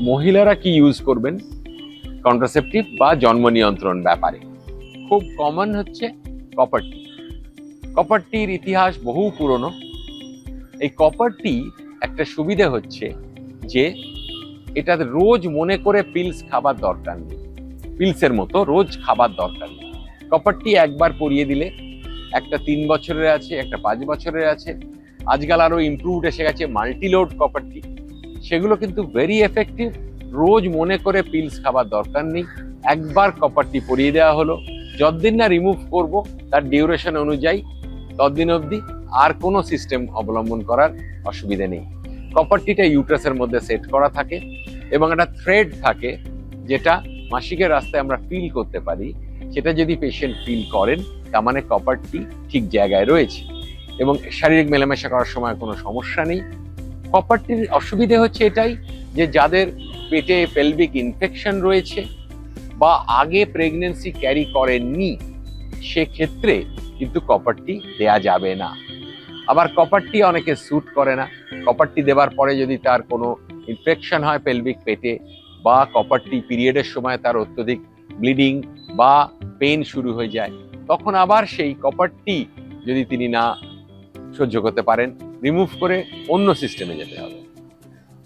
মহিলারা কি ইউজ করবেন? কন্ট্রাসেপটিভ বা জন্ম নিয়ন্ত্রণ ব্যাপারে। খুব কমন হচ্ছে কপার টি কপার টির ইতিহাস বহু পুরনো। এই কপার টি একটা সুবিধে হচ্ছে যে এটা রোজ মনে করে পিলস খাবার দরকার নেই। পিলসের মতো রোজ খাবার দরকার নেই। কপার টি একবার পরিয়ে দিলে, একটা তিন বছরের আছে, একটা পাঁচ বছরের আছে। আজকাল আরও ইমপ্রুভড এসে গেছে মাল্টিলোড কপার টি সেগুলো কিন্তু ভেরি এফেক্টিভ রোজ মনে করে পিলস খাবার দরকার নেই। একবার কপারটি পরিয়ে দেওয়া হলো। যতদিন না রিমুভ করব, তার ডিউরেশন অনুযায়ী ততদিন অবধি আর কোনো সিস্টেম অবলম্বন করার অসুবিধে নেই। কপারটিটা ইউট্রাসের মধ্যে সেট করা থাকে এবং একটা থ্রেড থাকে যেটা মাসিকের রাস্তায় আমরা ফিল করতে পারি। সেটা যদি পেশেন্ট ফিল করেন, তার মানে কপারটি ঠিক জায়গায় রয়েছে এবং শারীরিক মেলামেশা করার সময় কোনো সমস্যা নেই। কপারটির অসুবিধে হচ্ছে এটাই যে যাদের পেটে পেলভিক ইনফেকশন রয়েছে বা আগে প্রেগনেন্সি ক্যারি করেননি, সেক্ষেত্রে কিন্তু কপারটি দেয়া যাবে না। আবার কপারটি অনেকে স্যুট করে না। কপারটি দেওয়ার পরে যদি তার কোনো ইনফেকশন হয় পেলভিক পেটে বা কপারটি পিরিয়ডের সময় তার অত্যধিক ব্লিডিং বা পেন শুরু হয়ে যায়, তখন আবার সেই কপারটি যদি তিনি না সহ্য করতে পারেন রিমুভ করে অন্য সিস্টেমে যেতে হবে।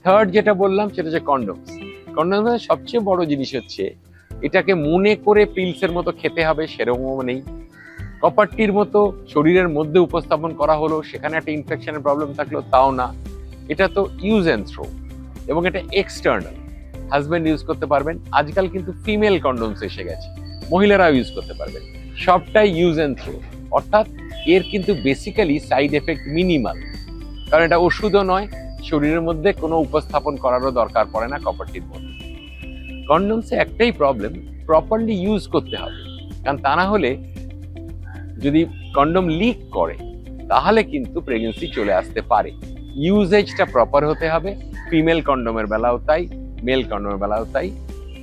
থার্ড যেটা বললাম, সেটা হচ্ছে কন্ডোমস কন্ডোমসের সবচেয়ে বড় জিনিস হচ্ছে, এটাকে মনে করে পিলসের মতো খেতে হবে, সেরকমও নেই। কপারটির মতো শরীরের মধ্যে উপস্থাপন করা হলো, সেখানে একটা ইনফেকশনের প্রবলেম থাকল, তাও না। এটা তো ইউজ অ্যান্ড থ্রো এবং এটা এক্সটার্নাল হাজব্যান্ড ইউজ করতে পারবেন। আজকাল কিন্তু ফিমেল কন্ডোমস এসে গেছে। মহিলারাও ইউজ করতে পারবেন। সবটাই ইউজ অ্যান্ড থ্রো অর্থাৎ এর কিন্তু বেসিক্যালি সাইড এফেক্ট মিনিমাল কারণ এটা ওষুধও নয়, শরীরের মধ্যে কোনো উপস্থাপন করারও দরকার পড়ে না কপারটির মধ্যে। কন্ডোমসে একটাই প্রবলেম প্রপারলি ইউজ করতে হবে। কারণ তা না হলে যদি কন্ডোম লিক করে, তাহলে কিন্তু প্রেগনেন্সি চলে আসতে পারে। ইউজেজটা প্রপার হতে হবে ফিমেল কন্ডোমের বেলাও তাই মেল কন্ডোমের বেলাও তাই।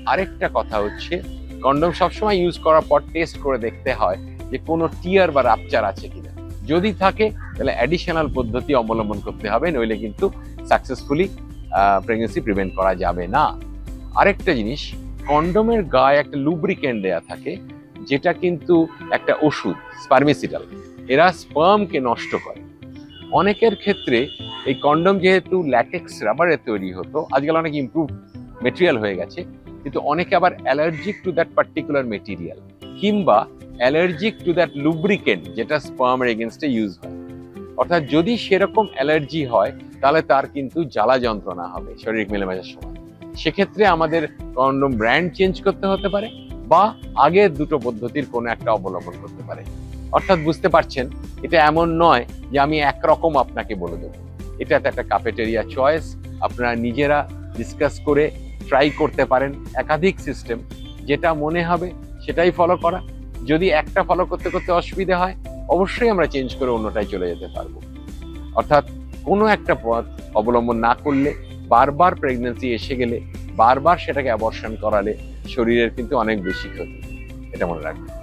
আরেকটা কথা হচ্ছে, কন্ডোম সবসময় ইউজ করার পর টেস্ট করে দেখতে হয় যে কোনো টিয়ার বা রাপচার আছে কিনা। যদি থাকে, তাহলে অ্যাডিশনাল পদ্ধতি অবলম্বন করতে হবে, নইলে কিন্তু সাকসেসফুলি প্রেগনেন্সি প্রিভেন্ট করা যাবে না। আরেকটা জিনিস কন্ডোমের গায়ে একটা লুব্রিকেন্ট দেয়া থাকে, যেটা কিন্তু একটা ওষুধ স্পার্মিসিটাল এরা স্পার্মকে নষ্ট করে। অনেকের ক্ষেত্রে এই কন্ডোম যেহেতু ল্যাটেক্স রাবারে তৈরি হতো, আজকাল অনেক ইমপ্রুভ মেটেরিয়াল হয়ে গেছে, কিন্তু অনেকে আবার allergic to that particular material কিংবা অ্যালার্জিক টু দ্যাট লুব্রিকেন্ট যেটা স্পার্মের এগেনস্টে ইউজ হয়। অর্থাৎ যদি সেরকম অ্যালার্জি হয়, তাহলে তার কিন্তু জ্বালা যন্ত্রণা হবে শারীরিক মেলামেশার সময়। সেক্ষেত্রে আমাদের কন্ডোম ব্র্যান্ড চেঞ্জ করতে হতে পারে বা আগের দুটো পদ্ধতির কোনো একটা অবলম্বন করতে পারে। অর্থাৎ বুঝতে পারছেন, এটা এমন নয় যে আমি একরকম আপনাকে বলে দেবো। এটা তো একটা কাফেটেরিয়া চয়েস আপনারা নিজেরা ডিসকাস করে ট্রাই করতে পারেন একাধিক সিস্টেম যেটা মনে হবে সেটাই ফলো করা। যদি একটা ফলো করতে করতে অসুবিধে হয়, অবশ্যই আমরা চেঞ্জ করে অন্যটায় চলে যেতে পারব। অর্থাৎ কোনো একটা পথ অবলম্বন না করলে, বারবার প্রেগনেন্সি এসে গেলে, বারবার সেটাকে অ্যাবর্শন করালে শরীরের কিন্তু অনেক বেশি ক্ষতি। এটা মনে রাখবেন।